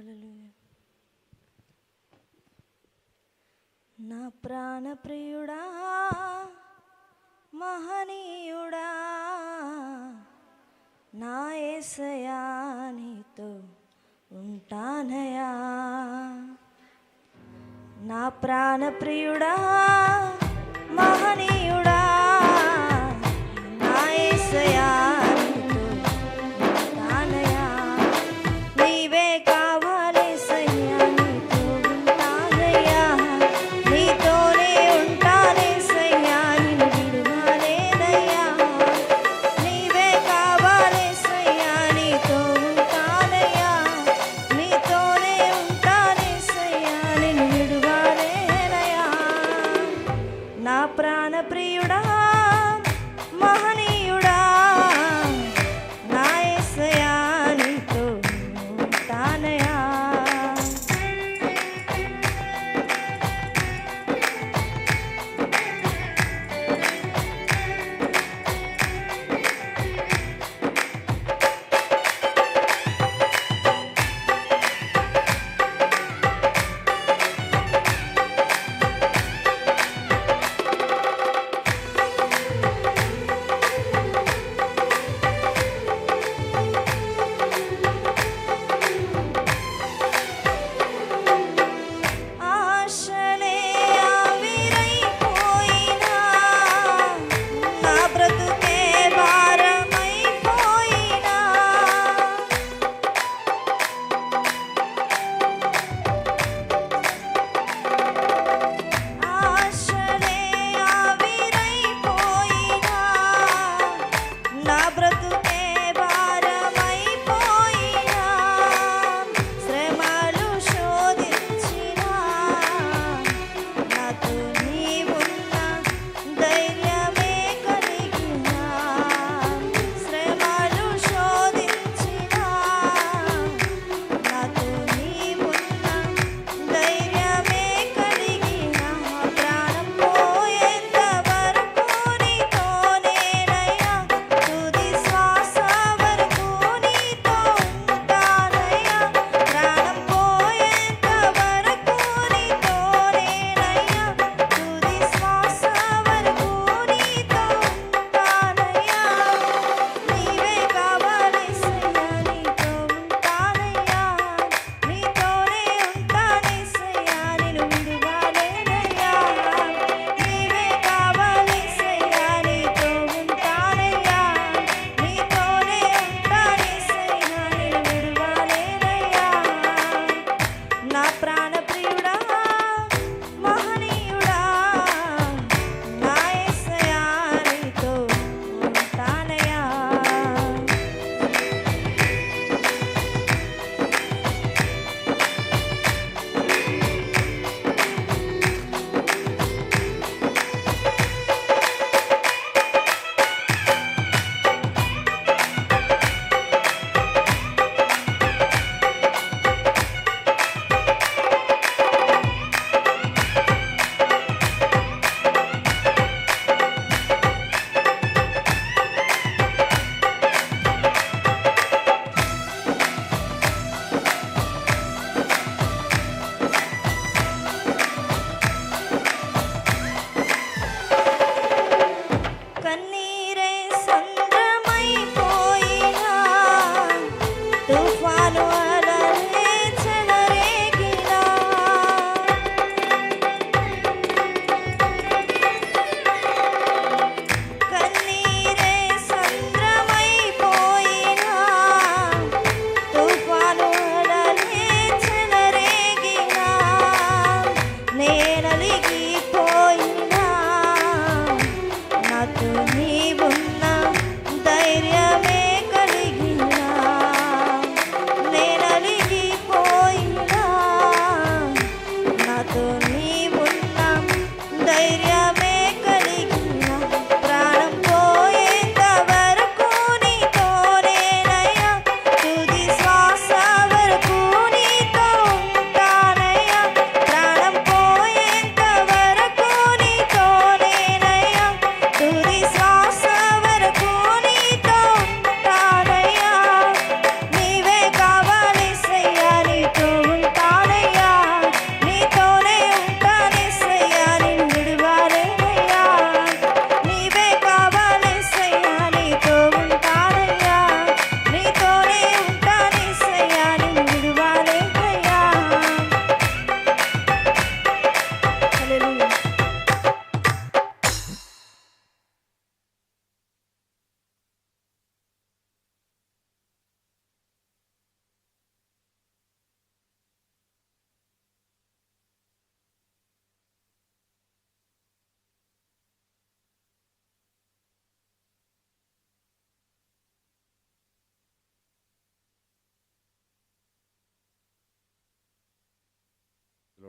హల్లెలూయా నా ప్రాణప్రియుడా మహనీయుడా నా ఏసయా నీతో ఉంటానయా నా ప్రాణప్రియుడా మహనీయ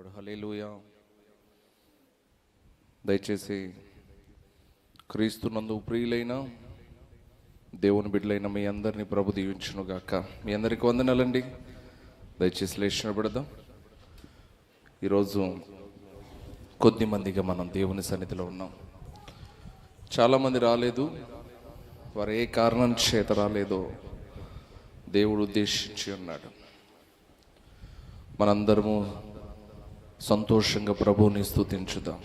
లార్డ్ హలేలుయా దయచేసి క్రీస్తునందు ప్రియులైన దేవుని బిడ్డలైన మీ అందరినీ ప్రభు దీవించును గాక. మీ అందరికి వందనాలండి. దయచేసి లేచిన పెడదాం. ఈరోజు కొద్ది మందిగా మనం దేవుని సన్నిధిలో ఉన్నాం. చాలామంది రాలేదు. వారు ఏ కారణం చేత రాలేదో దేవుడు ఉద్దేశించి ఉన్నాడు. మనందరము సంతోషంగా ప్రభువుని స్థుతించుదాం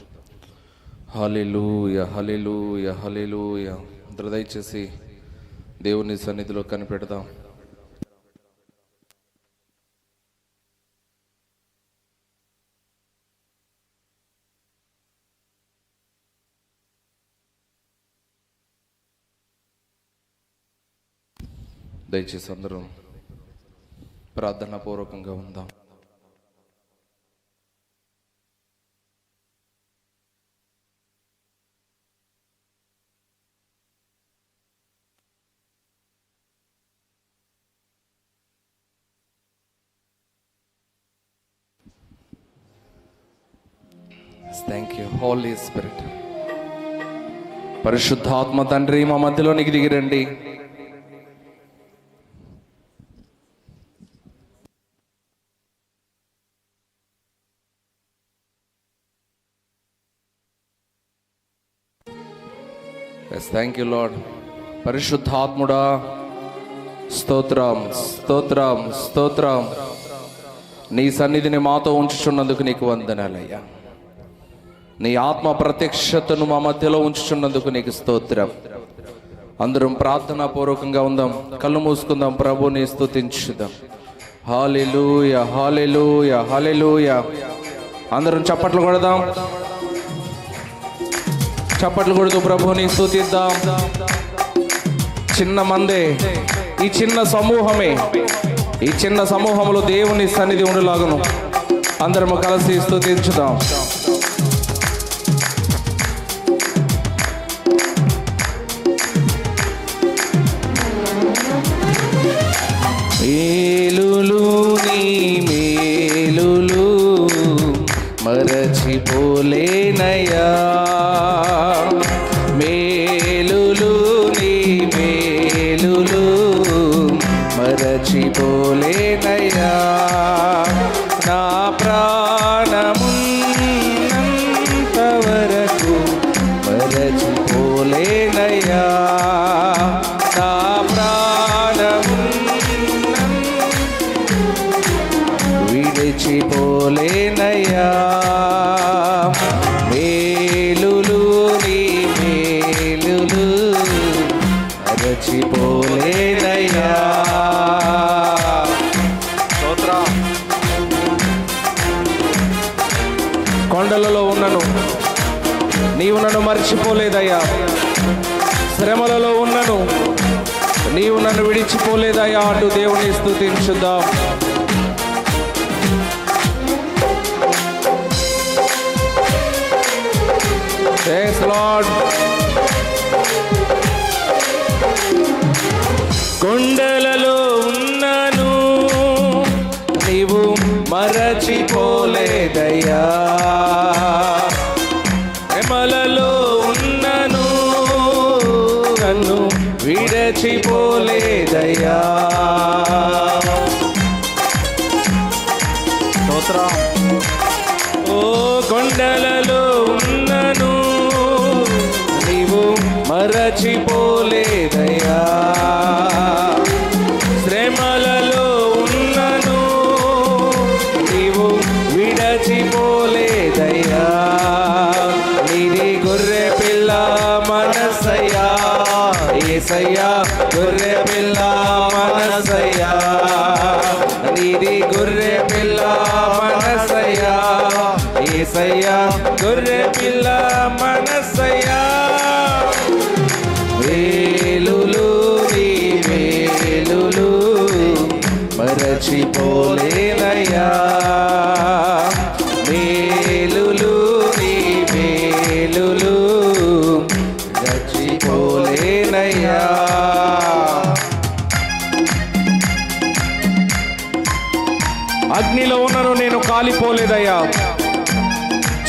హలెలూయ హలెలూయ హలెలూయ అందరూ దయచేసి దేవుని సన్నిధిలో కనిపెడదాం. దయచేసి అందరం ప్రార్థనా పూర్వకంగా ఉందాం. హోలీ స్పిరిట్ పరిశుద్ధాత్మ తండ్రి మా మధ్యలోనికి దిగిరండి ఎస్ థ్యాంక్ యూ లాడ్ పరిశుద్ధాత్ముడా స్తోత్రం స్తోత్రం స్తోత్రం. నీ సన్నిధిని మాతో ఉంచుచున్నందుకు నీకు వందనాలయ్యా. నీ ఆత్మ ప్రత్యక్షతను మా మధ్యలో ఉంచుచున్నందుకు నీకు స్తోత్రం. అందరం ప్రార్థనా పూర్వకంగా ఉందాం. కళ్ళు మూసుకుందాం. ప్రభుని స్తుతించుదాం. Hallelujah hallelujah hallelujah. అందరం చప్పట్లు కొడదాం. చప్పట్లు కొడుతూ ప్రభుని స్తుతిద్దాం. చిన్న మందే ఈ చిన్న సమూహమే ఈ చిన్న సమూహంలో దేవుని సన్నిధి ఉండలాగను. అందరము కలిసి స్తుతించుదాం. మరచిపోలేనయా మేలులు నీ మేలులు మరచిపోలేనయా నా ప్రాణమున్నంత వరకు మరచిపోలేనయా నా ప్రాణమున్నంత విడిచిపోలేనయ్యా స్తుతించుదాం ఓ కొండలలో ఉన్నను నీవు మరచిపోలేదయ్యా. ఏసయ్యా గొర్రె పిల్ల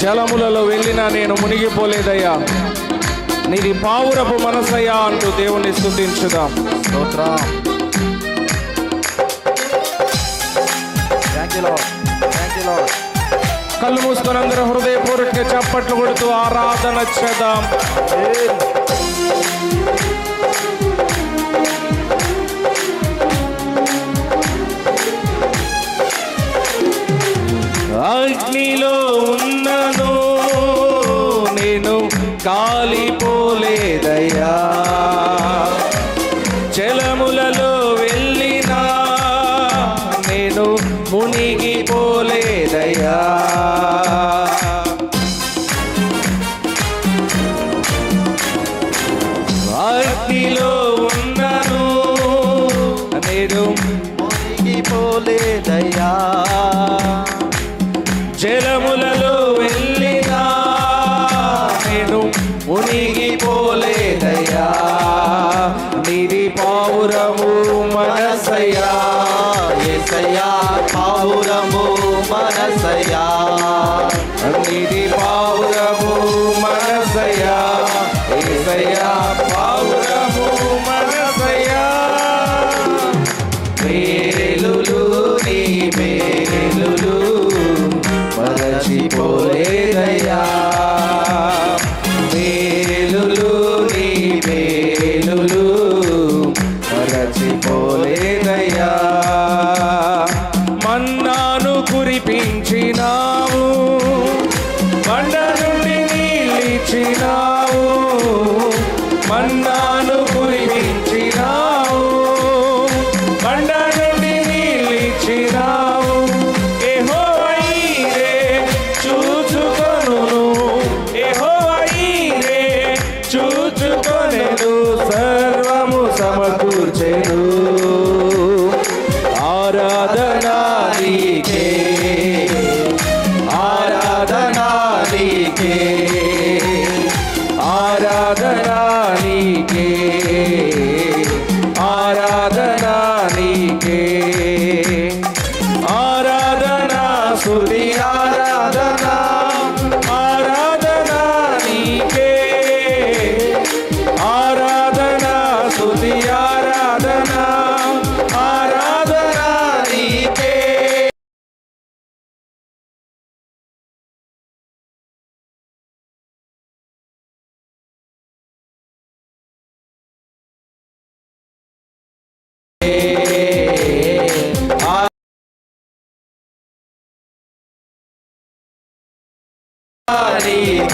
జలములలో వెళ్ళినా నేను మునిగిపోలేదయ్యా. నీది పావురపు మనసయ్యా అంటూ దేవుణ్ణి స్థుతించుదాం. స్తోత్రం. కళ్ళు మూసుకొని అందరూ హృదయపూర్వక చప్పట్లు కొడుతూ ఆరాధన చేద్దాం. Hare